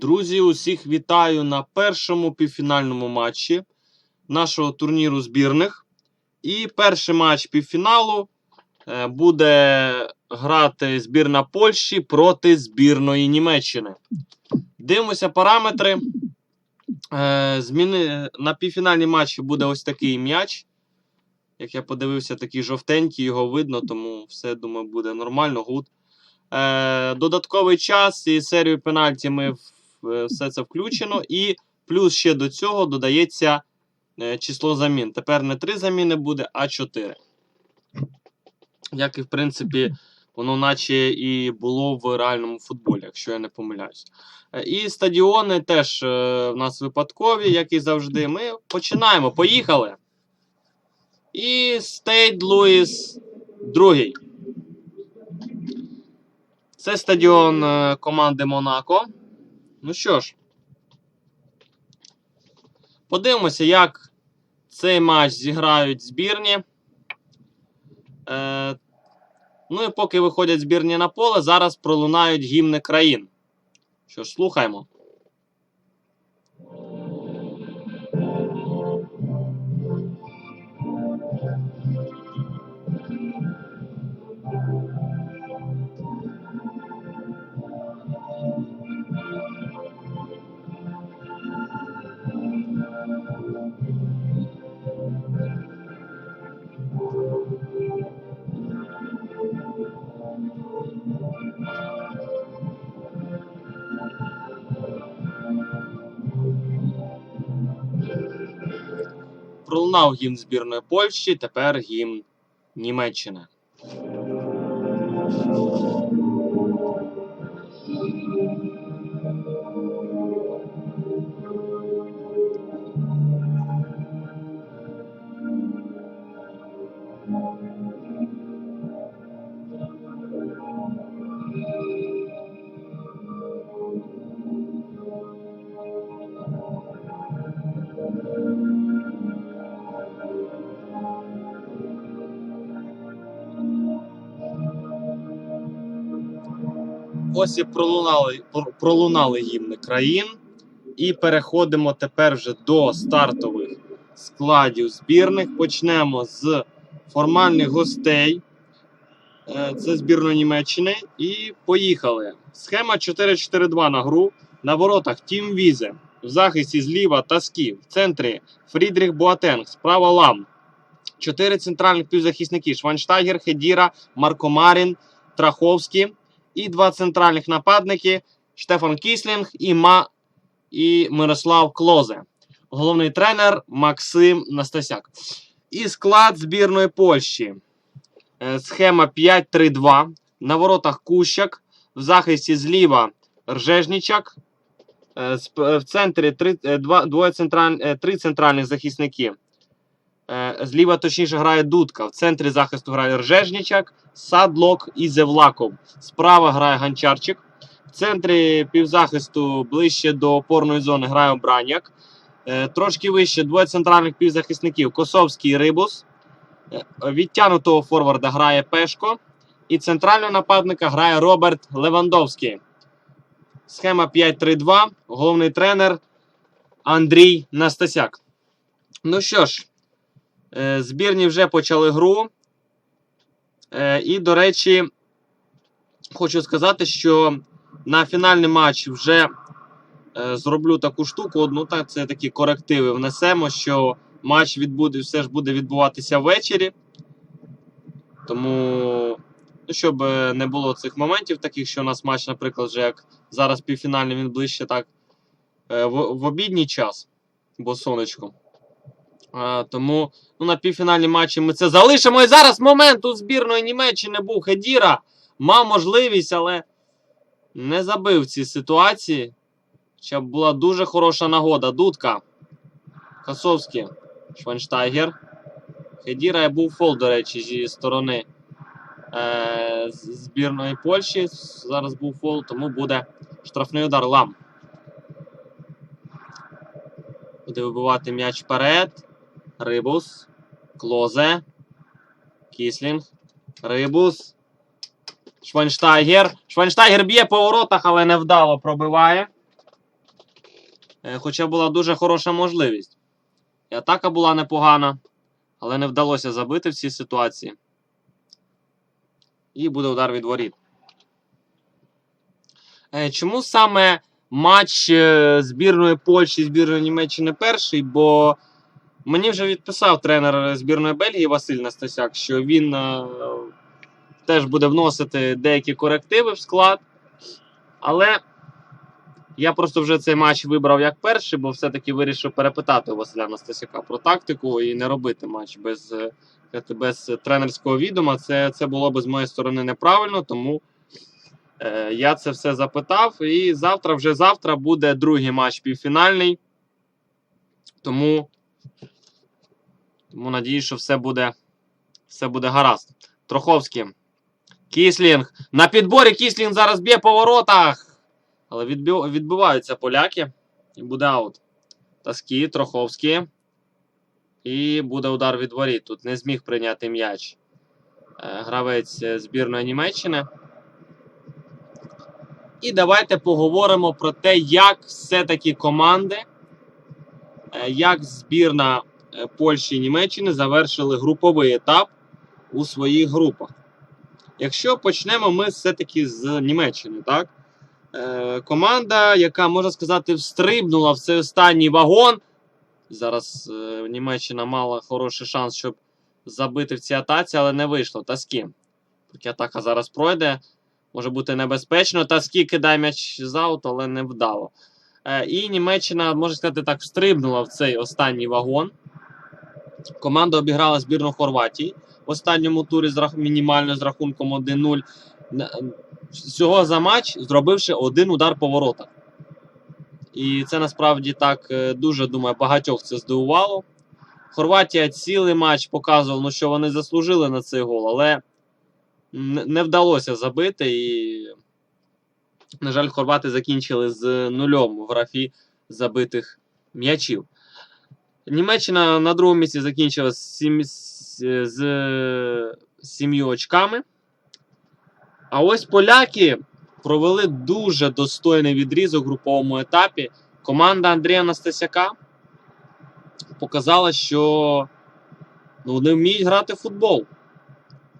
Друзі, усіх вітаю на першому півфінальному матчі нашого турніру збірних. І перший матч півфіналу е, буде грати збірна Польщі проти збірної Німеччини. Дивимося параметри. Е, Зміни... На півфінальній матчі буде ось такий м'яч. Як я подивився, такий жовтенький, його видно, тому все, думаю, буде нормально, гуд. Е, Додатковий час і серію пенальті ми все це включено. І плюс ще до цього додається е, число замін. Тепер не 3 заміни буде, а 4. Як і в принципі, воно наче і було в реальному футболі, якщо я не помиляюсь. Е, І стадіони теж е, в нас випадкові, як і завжди. Ми починаємо. Поїхали. І Стейт Луїс другий. Це стадіон е, команди Монако. Ну що ж, подивимося, як цей матч зіграють збірні. Е, ну і поки виходять збірні на поле, зараз пролунають гімни країн. Що ж, слухаємо. Пролунав гімн збірної Польщі, тепер гімн Німеччини. Ось пролунали, пр- пролунали гімни країн. І переходимо тепер вже до стартових складів збірних. Почнемо з формальних гостей. Е, Це збірної Німеччини. І поїхали. Схема 4-4-2 на гру. На воротах Тім Візе. В захисті зліва Тасків. В центрі Фрідріх Буатенг. Справа Лам. Чотири центральних півзахисники: Шванштайгер, Хедіра, Марко Марін, Траховський. І два центральних нападники Штефан Кіслінг і, Ма... і Мирослав Клозе. Головний тренер Максим Настасяк. І склад збірної Польщі. Е, Схема 5-3-2. На воротах Кущак. В захисті зліва Ржежнічак. Е, В центрі три, е, два, двоє централь, три центральних захисники. Е, Зліва точніше грає Дудка. В центрі захисту грає Ржежнічак, Садлок і Зевлаков. Справа грає Ганчарчик. В центрі півзахисту ближче до опорної зони грає Обраняк. Е, Трошки вище двоє центральних півзахисників Косовський і Рибус. Е, Відтянутого форварда грає Пешко. І центрального нападника грає Роберт Левандовський. Схема 5-3-2. Головний тренер Андрій Настасяк. Ну що ж, збірні вже почали гру. Е, І, до речі, хочу сказати, що на фінальний матч вже е, зроблю таку штуку. Одну так, це такі корективи внесемо, що матч відбуде, все ж буде відбуватися ввечері. Тому, ну, щоб е, не було цих моментів, таких, що у нас матч, наприклад, вже як зараз півфінальний, він ближче так е, в, в обідній час, бо сонечко. Тому ну, на півфінальні матчі ми це залишимо. І зараз момент у збірної Німеччини був Хедіра. Мав можливість, але не забив в цій ситуації. Хоча була дуже хороша нагода. Дудка. Касовський. Шванштайгер. Хедіра був фол, до речі, зі сторони е, збірної Польщі. Зараз був фол, тому буде штрафний удар лам. Буде вибивати м'яч вперед. Рибус. Клозе. Кіслінг. Рибус. Швайнштайгер. Швайнштайгер б'є по воротах, але невдало пробиває. Е, Хоча була дуже хороша можливість. І атака була непогана, але не вдалося забити в цій ситуації. І буде удар від воріт. Е, Чому саме матч е, збірної Польщі і збірної Німеччини перший? Бо мені вже відписав тренер збірної Бельгії Василь Настасяк, що він е, теж буде вносити деякі корективи в склад. Але я просто вже цей матч вибрав як перший, бо все-таки вирішив перепитати Василя Настасяка про тактику і не робити матч без, е, без тренерського відома. Це, це було б з моєї сторони неправильно, тому е, я це все запитав. І завтра, вже завтра, буде другий матч півфінальний. Тому, тому надіюсь, що все буде, все буде гаразд. Троховський. Кіслінг. На підборі Кіслінг зараз б'є по воротах. Але відбив, відбиваються поляки. І буде аут. Таски, Троховський. І буде удар від воріт. Тут не зміг прийняти м'яч. е, Гравець збірної Німеччини. І давайте поговоримо про те, як все-таки команди, е, як збірна Польщі і Німеччини завершили груповий етап у своїх групах. Якщо почнемо ми все-таки з Німеччини, так? Е, команда, яка, можна сказати, встрибнула в цей останній вагон. Зараз е, Німеччина мала хороший шанс, щоб забити в цій атаці, але не вийшло. Таскі. Поки атака зараз пройде, може бути небезпечно. Таскі кидає м'яч з аут, але не вдало. Е, і Німеччина, можна сказати так, встрибнула в цей останній вагон. Команда обіграла збірну Хорватії в останньому турі з рах... мінімально з рахунком 1-0. Всього за матч зробивши один удар по воротах. І це насправді так е, дуже думаю, багатьох це здивувало. Хорватія цілий матч показувала, ну, що вони заслужили на цей гол, але не не вдалося забити. І, на жаль, хорвати закінчили з нульом в графі забитих м'ячів. Німеччина на другому місці закінчила з, сім, з, з сім'ю очками. А ось поляки провели дуже достойний відрізок в груповому етапі. Команда Андрія Настасяка показала, що ну, вони вміють грати в футбол.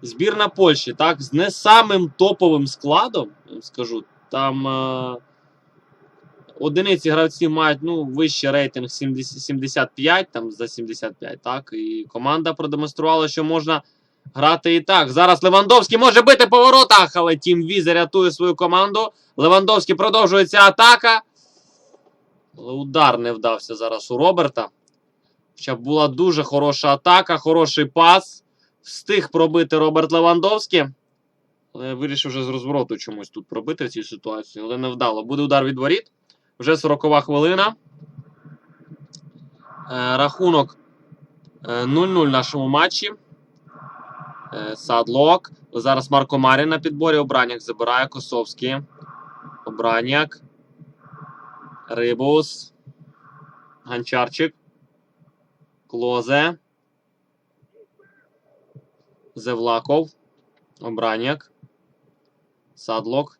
Збірна Польщі, так, з не самим топовим складом, я вам скажу, там е, одиниці гравців мають ну, вищий рейтинг 70, 75, там за 75, так, і команда продемонструвала, що можна грати і так. Зараз Левандовський може бити по воротах, але Тім Віза рятує свою команду. Левандовський продовжується атака. Але удар не вдався зараз у Роберта. Хоча була дуже хороша атака, хороший пас. Встиг пробити Роберт Левандовський. Але вирішив вже з розвороту чомусь тут пробити в цій ситуації, але не вдало. Буде удар від воріт. Вже 40 хвилина. Е, рахунок е, 0-0 в нашому матчі. Е, Садлок. Зараз Марко Марін на підборі. Обраняк забирає Косовський. Обраняк. Рибус. Ганчарчик. Клозе. Зевлаков. Обраняк. Садлок.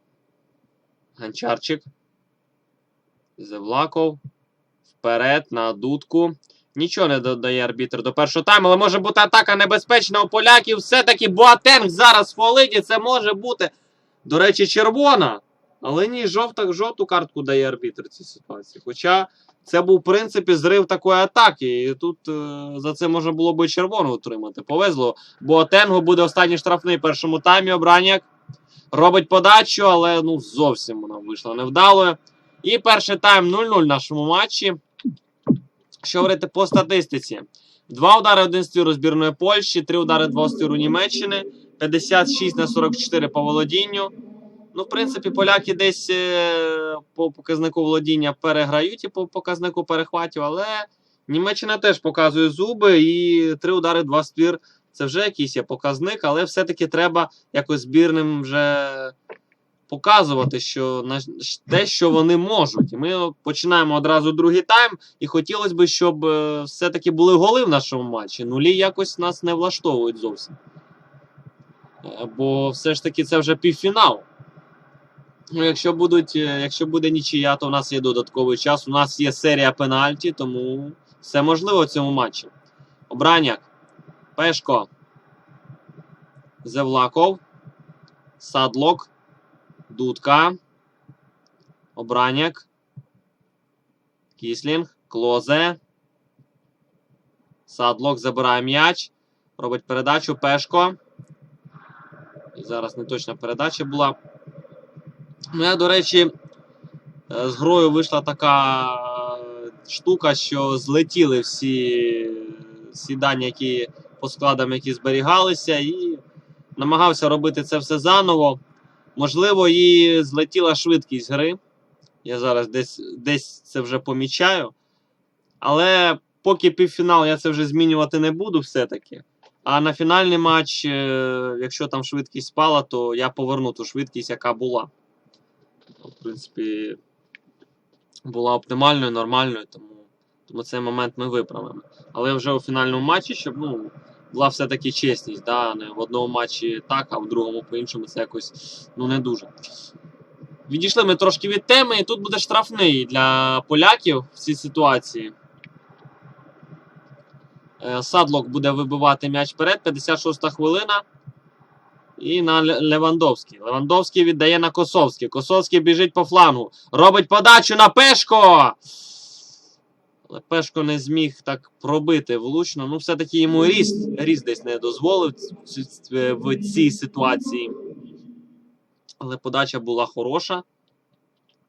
Ганчарчик. Зевлаков. Вперед на дудку. Нічого не додає арбітр до першого тайму, але може бути атака небезпечна у поляків. Все-таки Буатенг зараз фолить, і це може бути, до речі, червона. Але ні, жовта, жовту картку дає арбітр цій ситуації. Хоча це був, в принципі, зрив такої атаки. І тут е, за це можна було би червону отримати. Повезло. Буатенгу буде останній штрафний в першому таймі. Обраняк робить подачу, але ну зовсім вона вийшла невдалою. І перший тайм 0-0 в нашому матчі. Що говорити по статистиці? Два удари один стіру збірної Польщі, три удари два стіру Німеччини, 56 на 44 по володінню. Ну, в принципі, поляки десь е, по показнику володіння переграють і по показнику перехватів, але Німеччина теж показує зуби і три удари, два ствір. Це вже якийсь є показник, але все-таки треба якось збірним вже показувати, що на те, що вони можуть. І ми починаємо одразу другий тайм, і хотілося б, щоб е, все-таки були голи в нашому матчі. Нулі якось нас не влаштовують зовсім. Бо все ж таки це вже півфінал. Ну, якщо, будуть, е, якщо буде нічия, то у нас є додатковий час. У нас є серія пенальті, тому все можливо в цьому матчі. Обраняк. Пешко. Зевлаков. Садлок. Дудка. Обраняк. Кіслінг. Клозе. Садлок забирає м'яч. Робить передачу. Пешко. І зараз не точна передача була. Ну, до речі, е, з грою вийшла така штука, що злетіли всі, дані, які по складам, які зберігалися, і намагався робити це все заново. Можливо, і злетіла швидкість гри. Я зараз десь, десь це вже помічаю. Але поки півфінал я це вже змінювати не буду все-таки. А на фінальний матч, е, якщо там швидкість спала, то я поверну ту швидкість, яка була. В принципі, була оптимальною, нормальною, тому, тому цей момент ми виправимо. Але вже у фінальному матчі, щоб ну, була все-таки чесність. Да? В одному матчі так, а в другому по-іншому це якось ну, не дуже. Відійшли ми трошки від теми, і тут буде штрафний для поляків в цій ситуації. Е, Садлок буде вибивати м'яч вперед, 56-та хвилина. І на Левандовський. Левандовський віддає на Косовський. Косовський біжить по флангу. Робить подачу на Пешко. Але Пешко не зміг так пробити влучно. Ну, все-таки йому ріст, ріст десь не дозволив ц- в цій ситуації. Але подача була хороша.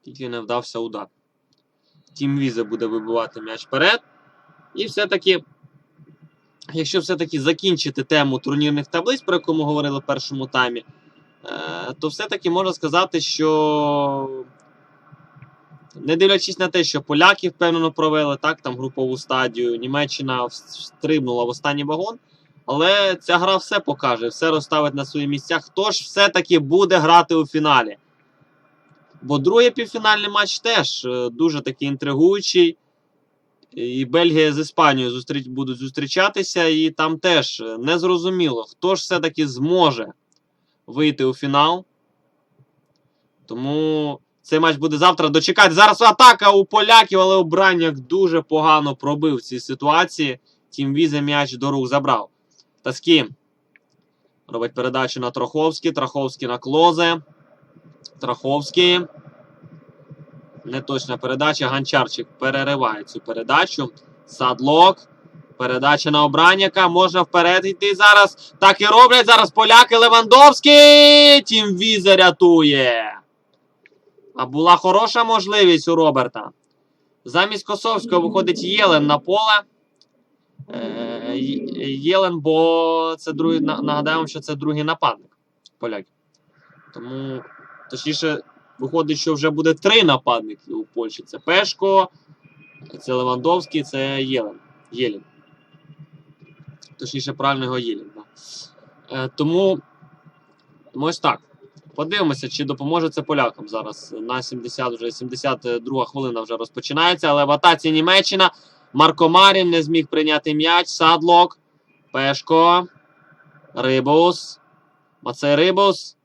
Тільки не вдався удар. Тім Візе буде вибивати м'яч вперед. І все-таки якщо все-таки закінчити тему турнірних таблиць, про яку ми говорили в першому таймі, е, то все-таки можна сказати, що не дивлячись на те, що поляки впевнено провели так, там групову стадію, Німеччина встрибнула в останній вагон. Але ця гра все покаже, все розставить на свої місця. Хто ж все-таки буде грати у фіналі? Бо другий півфінальний матч теж е, дуже такий інтригуючий. І Бельгія з Іспанією зустріч, будуть зустрічатися, і там теж е, незрозуміло, хто ж все-таки зможе вийти у фінал. Тому цей матч буде завтра дочекати. Зараз атака у поляків, але Обранняк дуже погано пробив в цій ситуації. Тім Візе м'яч до рук забрав. Таскі робить передачу на Троховський. Троховський на Клозе. Троховський. Неточна передача. Ганчарчик перериває цю передачу. Садлок. Передача на Обраняка. Можна вперед йти зараз. Так і роблять зараз поляки Левандовський. Тім Віза рятує. А була хороша можливість у Роберта. Замість Косовського виходить Єлен на поле. Е, Єлен, бо це другий. Нагадаємо, що це другий нападник поляків. Тому, точніше, виходить, що вже буде три нападники у Польщі. Це Пешко, це Левандовський, це Єлен. Єлін. Точніше, правильно його Єлін. Е, тому ось так. Подивимося, чи допоможе це полякам зараз. На 70, вже 72 хвилина вже розпочинається, але в атаці Німеччина. Марко Марін не зміг прийняти м'яч. Садлок. Пешко. Рибус. Мацей Рибус.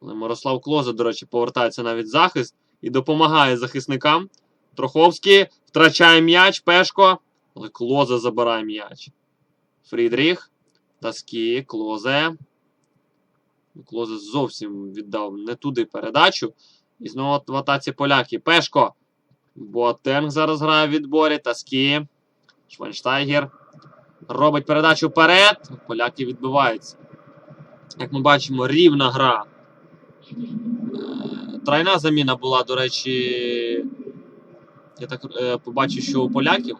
Мирослав Клоза, до речі, повертається навіть захист і допомагає захисникам. Троховський втрачає м'яч. Пешко. Але Клоза забирає м'яч. Фрідріх. Таскі. Клозе. Клозе зовсім віддав не туди передачу. І знову в атаці поляки. Пешко. Боатенг зараз грає в відборі. Таскі. Швайнштайгер. Робить передачу вперед. Поляки відбиваються. Як ми бачимо, рівна гра. Е, Тройна заміна була, до речі. Я так е, побачив, що у поляків.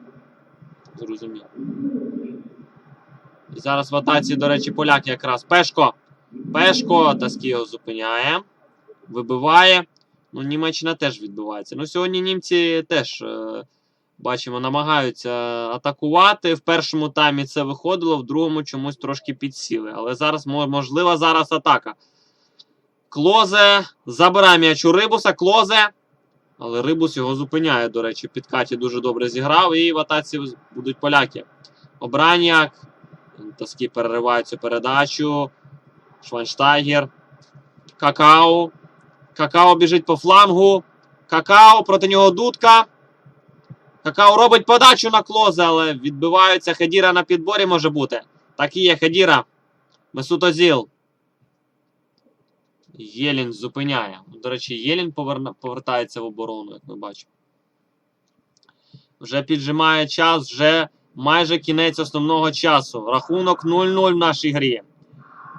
Зрозумів. І зараз в атаці, до речі, поляки якраз. Пешко. Пешко. Таскі його зупиняє. Вибиває. Ну, Німеччина теж відбувається. Ну, сьогодні німці теж е, бачимо, намагаються атакувати. В першому таймі це виходило, в другому чомусь трошки підсіли. Але зараз можлива зараз атака. Клозе забирає м'яч у Рибуса. Клозе. Але Рибус його зупиняє, до речі, під Каті дуже добре зіграв. І в атаці будуть поляки. Обраняк. Тоски перериває цю передачу. Швайнштайгер. Какау. Какао біжить по флангу. Какао проти нього дудка. Какао робить подачу на клозе, але відбиваються. Хедіра на підборі може бути. Так і є Хедіра. Месут Озіл. Єлін зупиняє. До речі, Єлін поверна... повертається в оборону, як ми бачимо. Вже піджимає час, вже майже кінець основного часу. Рахунок 0-0 в нашій грі.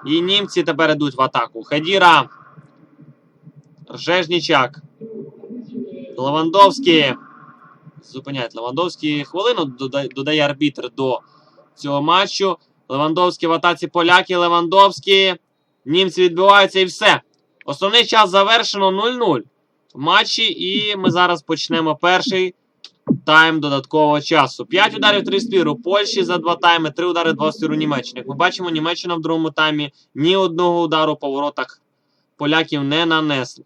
І німці тепер йдуть в атаку. Хедіра. Ржежнічак. Левандовський. Зупиняють Левандовський. Хвилину додає, арбітр до цього матчу. Левандовський в атаці поляки. Левандовський. Німці відбиваються і все. Основний час завершено 0-0 в матчі. І ми зараз почнемо перший тайм додаткового часу. 5 ударів 3 спіру у Польщі за 2 тайми, 3 удари 2 спіру Німеччини. Як ми бачимо, Німеччина в другому таймі ні одного удару по воротах поляків не нанесла.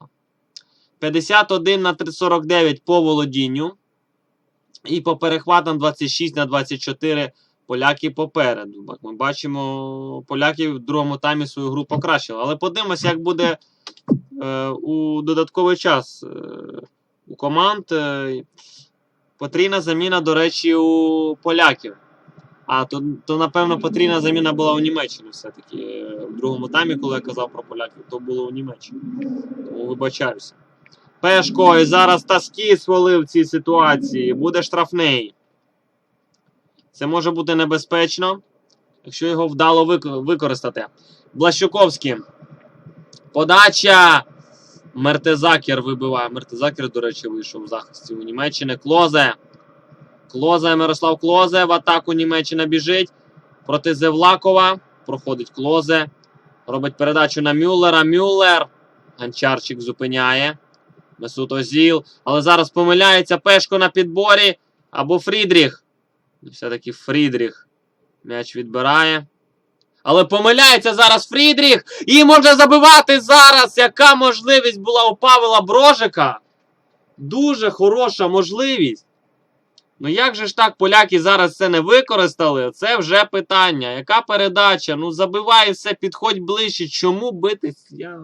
51 на 49 по володінню. І по перехватам 26 на 24 поляки попереду. Ми бачимо, поляки в другому таймі свою гру покращили. Але подивимося, як буде е, у додатковий час е, у команд. Е, потрійна заміна, до речі, у поляків. А, то, то напевно, потрійна заміна була у Німеччині все-таки. Е, В другому таймі, коли я казав про поляків, то було у Німеччині. Тому вибачаюся. Пешко, і зараз Таски свалив в цій ситуації. Буде штрафний. Це може бути небезпечно, якщо його вдало використати. Блащуковський. Подача. Мертезакер вибиває. Мертезакер, до речі, вийшов в захисті у Німеччини. Клозе. Клозе, Мирослав Клозе. В атаку Німеччина біжить. Проти Зевлакова. Проходить Клозе. Робить передачу на Мюллера. Мюллер. Ганчарчик зупиняє. Месут Озіл. Але зараз помиляється Пешко на підборі. Або Фрідріх. Все-таки Фрідріх. М'яч відбирає. Але помиляється зараз Фрідріх. І може забивати зараз. Яка можливість була у Павла Брожика? Дуже хороша можливість. Ну як же ж так поляки зараз це не використали? Це вже питання. Яка передача? Ну забивай все, підходь ближче. Чому битись? Я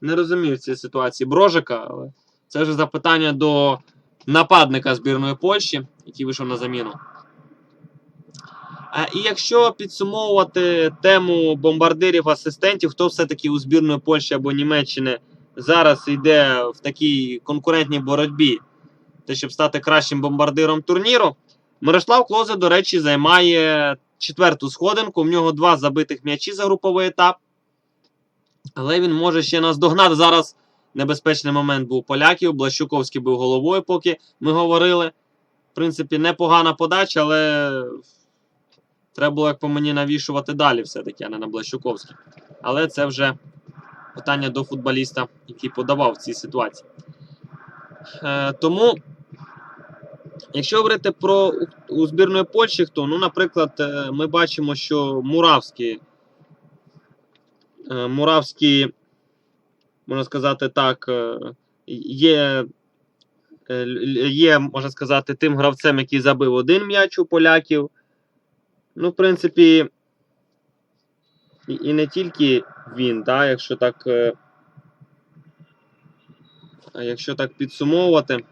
не розумію цієї ситуації Брожика, але це вже запитання до нападника збірної Польщі, який вийшов на заміну. А, і якщо підсумовувати тему бомбардирів-асистентів, хто все-таки у збірної Польщі або Німеччини зараз йде в такій конкурентній боротьбі, те, щоб стати кращим бомбардиром турніру, Мирослав Клозе, до речі, займає четверту сходинку. В нього два забитих м'ячі за груповий етап. Але він може ще наздогнати. Зараз небезпечний момент був поляків. Блащуковський був головою, поки ми говорили. В принципі, непогана подача, але треба було, як по мені, навішувати далі, все-таки, а не на Блащуковський. Але це вже питання до футболіста, який подавав в цій ситуації. Е, тому, якщо говорити про у- збірної Польщі, хто, ну, наприклад, е, ми бачимо, що Муравський, е, Муравський, можна сказати так, е, є, е, є, можна сказати, тим гравцем, який забив один м'яч у поляків. Ну, в принципі, і, і не тільки він, да, якщо так. е, Якщо так підсумовувати,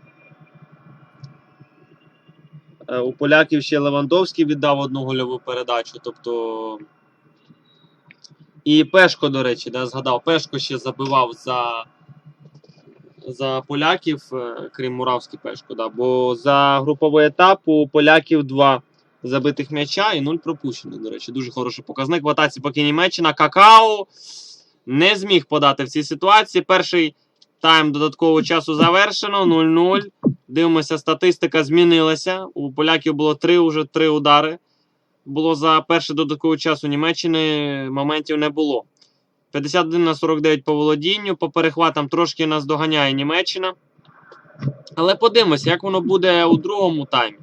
е, у поляків ще Левандовський віддав одну гольову передачу. Тобто. І Пешко, до речі, да, згадав, Пешко ще забивав за, за поляків, е, крім Муравський Пешко. Да, бо за груповий етап у поляків два забитих м'яча і нуль пропущених. До речі, дуже хороший показник. В атаці поки Німеччина. Какао не зміг подати в цій ситуації. Перший тайм додаткового часу завершено. 0-0. Дивимося, статистика змінилася. У поляків було три уже три удари. Було за перший додатковий час у Німеччини моментів не було. 51 на 49 по володінню. По перехватам трошки нас доганяє Німеччина. Але подивимося, як воно буде у другому таймі.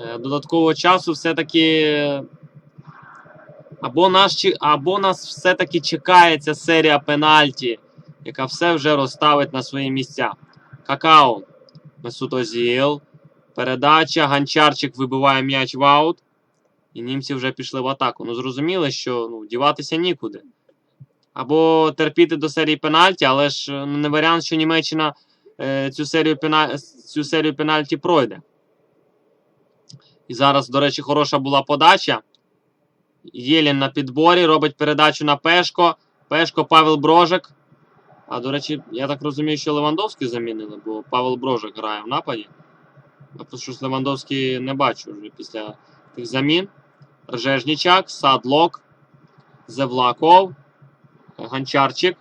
Е, Додаткового часу все-таки. Або нас, або нас все-таки чекає ця серія пенальті, яка все вже розставить на свої місця. Какао. Месут Озіл. Передача. Ганчарчик вибиває м'яч в аут. І німці вже пішли в атаку. Ну, зрозуміли, що ну, діватися нікуди. або терпіти до серії пенальті, але ж е, не варіант, що Німеччина е, цю, серію пена... цю серію пенальті пройде. І зараз, до речі, хороша була подача. Єлін на підборі робить передачу на Пешко. Пешко Павел Брожик. А до речі, я так розумію, що Левандовський замінили, бо Павел Брожик грає в нападі. То щось Левандовський не бачу вже після тих замін. Ржежнічак, Садлок, Зевлаков, Гончарчик.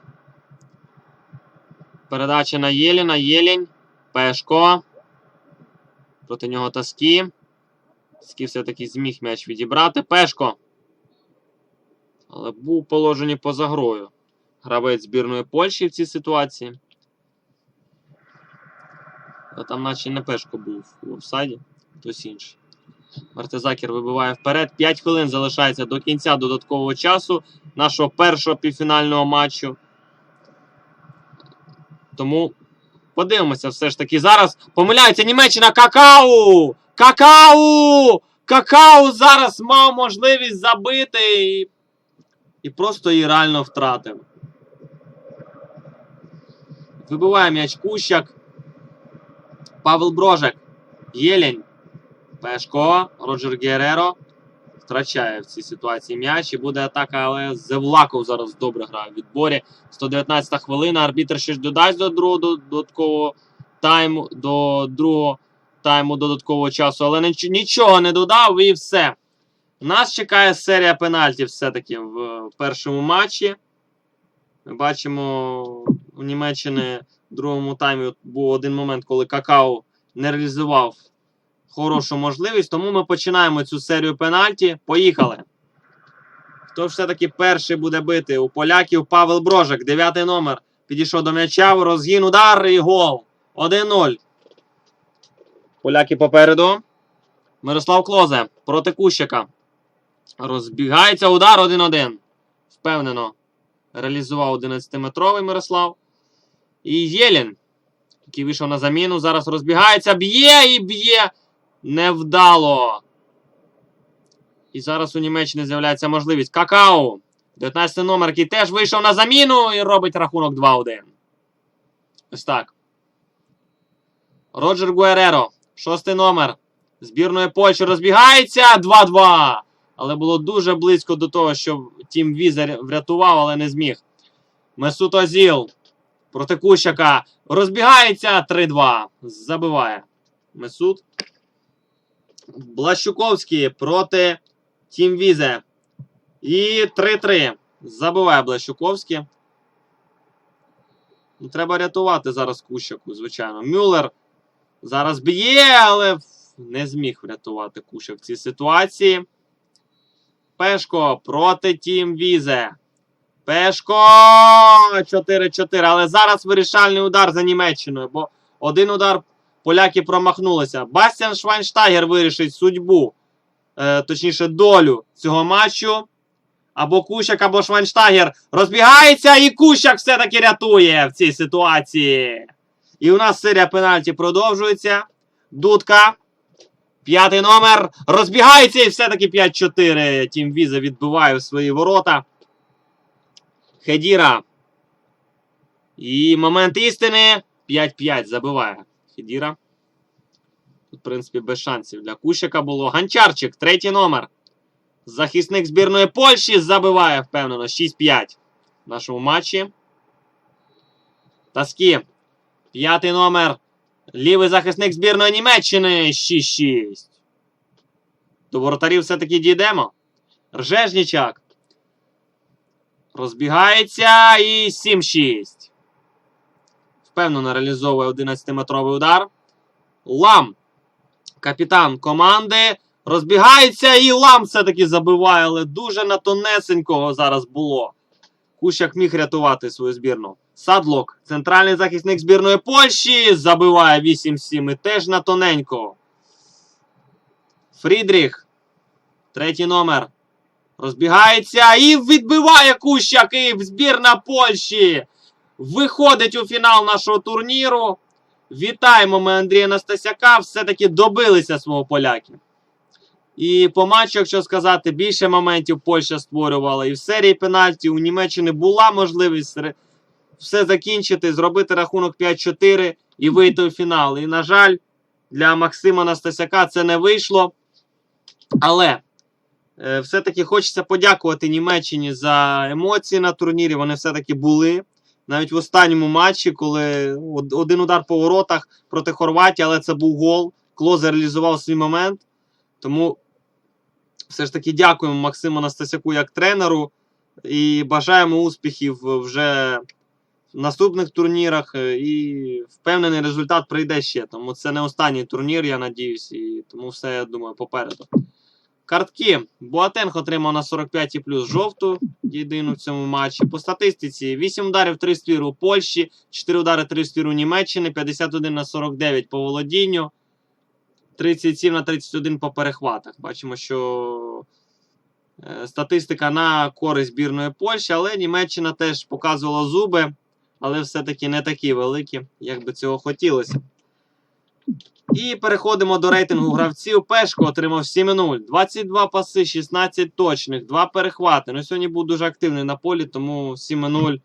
Передача на Єліна. Єлінь. Пешко. Проти нього Таскі. Таскі все-таки зміг м'яч відібрати. Пешко. Але був положений поза грою. Гравець збірної Польщі в цій ситуації. А там наче не Пешко був в офсайді, хтось інший. Мартезакер вибиває вперед. 5 хвилин залишається до кінця додаткового часу нашого першого півфінального матчу. Тому подивимося все ж таки. Зараз помиляється Німеччина Какау! Какау! Какау зараз мав можливість забити і, і просто її реально втратив. Вибиває м'яч Кущак. Павел Брожек. Єлень. Пешко. Роджер Гереро. Втрачає в цій ситуації м'яч. І буде атака, але Зевлаков зараз добре грає в відборі. 119 хвилина. Арбітр ще ж додасть до другого додаткового тайму. До другого тайму додаткового часу. Але ніч- нічого не додав і все. Нас чекає серія пенальтів все-таки в першому матчі. Ми бачимо у Німеччини в другому таймі був один момент, коли Какао не реалізував хорошу можливість. Тому ми починаємо цю серію пенальті. Поїхали. Хто все-таки перший буде бити? У поляків Павел Брожик, дев'ятий номер. Підійшов до м'яча, розгін, удар і гол. 1-0. Поляки попереду. Мирослав Клозе проти Кущика. Розбігається удар 1-1. Впевнено. Реалізував 11-метровий Мирослав. І Єлін, який вийшов на заміну, зараз розбігається, б'є і б'є. Невдало. І зараз у Німеччині з'являється можливість. Какао. 19 номер, який теж вийшов на заміну і робить рахунок 2-1. Ось так. Роджер Гуереро. Шостий номер. Збірної Польщі розбігається 2-2. Але було дуже близько до того, що Тім Візер врятував, але не зміг. Месут Озіл проти Кущака. Розбігається 3-2. Забиває. Месут. Блащуковський проти Тім Візе. І 3-3. Забиває Блащуковський. Ну, треба рятувати зараз Кущаку, звичайно. Мюллер зараз б'є, але не зміг врятувати Кущак в цій ситуації. Пешко проти Тім Візе. Пешко 4-4. Але зараз вирішальний удар за Німеччиною, бо один удар поляки промахнулися. Бастіан Швайнштайгер вирішить судьбу, е, точніше, долю цього матчу. Або Кущак, або Швайнштайгер розбігається, і Кущак все-таки рятує в цій ситуації. І у нас серія пенальті продовжується. Дудка. П'ятий номер. Розбігається і все-таки 5-4. Тім Віза відбиває свої ворота. Хедіра. І момент істини. 5-5 забиває Хедіра. Тут, в принципі, без шансів для Кущика було. Ганчарчик, третій номер. Захисник збірної Польщі забиває, впевнено, 6-5 в нашому матчі. Таскі. П'ятий номер. Лівий захисник збірної Німеччини 6-6. До воротарів все-таки дійдемо. Ржежнічак. Розбігається і 7-6. Впевнено реалізовує 11-метровий удар. Лам. Капітан команди. Розбігається і Лам все-таки забиває, але дуже на тонесенького зараз було. Кущак міг рятувати свою збірну. Садлок, центральний захисник збірної Польщі, забиває 8-7 і теж на тоненького. Фрідріх, третій номер. Розбігається і відбиває Кущак. І збірна Польщі виходить у фінал нашого турніру. Вітаємо ми Андрія Настасяка. Все-таки добилися свого поляки. І по матчу, якщо сказати, більше моментів Польща створювала. І в серії пенальтів у Німеччини була можливість все закінчити, зробити рахунок 5-4 і вийти у фінал. І, на жаль, для Максима Настасяка це не вийшло. Але е, все-таки хочеться подякувати Німеччині за емоції на турнірі. Вони все-таки були. Навіть в останньому матчі, коли один удар по воротах проти Хорватії, але це був гол. Клозе реалізував свій момент. Тому все ж таки дякуємо Максиму Настасяку як тренеру і бажаємо успіхів вже наступних турнірах. е, І впевнений результат прийде ще. Тому це не останній турнір, я надіюсь, і тому все, я думаю, попереду. Картки. Буатенг отримав на 45 плюс жовту єдину в цьому матчі. По статистиці 8 ударів 3 ствір у Польщі, 4 удари 3 ствір у Німеччини, 51 на 49 по володінню, 37 на 31 по перехватах. Бачимо, що е, статистика на користь збірної Польщі, але Німеччина теж показувала зуби, але все-таки не такі великі, як би цього хотілося. І переходимо до рейтингу гравців. Пешко отримав 7-0, 22 паси, 16 точних, 2 перехвати. Ну, сьогодні був дуже активний на полі, тому 7-0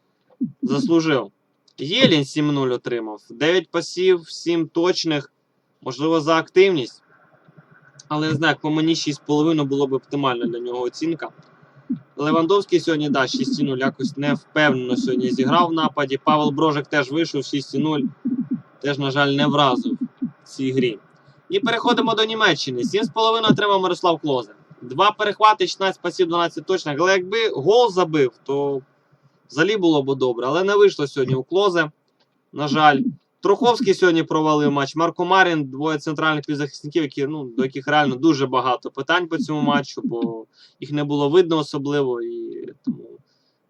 заслужив. Єлін 7-0 отримав. 9 пасів, 7 точних. Можливо, за активність. Але не знаю, по мені 6,5 було б оптимальна для нього оцінка. Левандовський сьогодні, да, 6-0, якось не впевнено сьогодні зіграв в нападі. Павел Брожик теж вийшов 6-0. Теж, на жаль, не вразив в цій грі. І переходимо до Німеччини. 7,5 отримав Мирослав Клозе. Два перехвати, 16 пасів, 12 точних. Але якби гол забив, то взагалі було б добре. Але не вийшло сьогодні у Клозе. На жаль. Труховський сьогодні провалив матч. Марко Марін, двоє центральних півзахисників, які, ну, до яких реально дуже багато питань по цьому матчу, бо їх не було видно особливо. І тому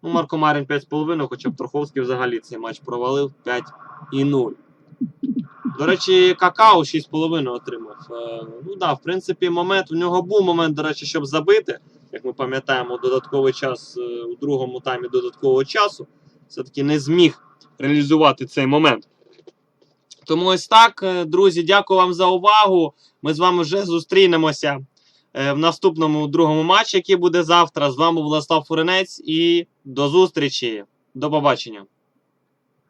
ну, Марко Марін 5,5, хоча б Труховський взагалі цей матч провалив 5 і 0. До речі, Какао 6,5 отримав. Е, ну да, в принципі, момент. У нього був момент, до речі, щоб забити. Як ми пам'ятаємо, додатковий час е, у другому таймі додаткового часу. Все-таки не зміг реалізувати цей момент. Тому ось так, е, друзі, дякую вам за увагу. Ми з вами вже зустрінемося е, в наступному другому матчі, який буде завтра. З вами Владислав Фуренець і до зустрічі. До побачення.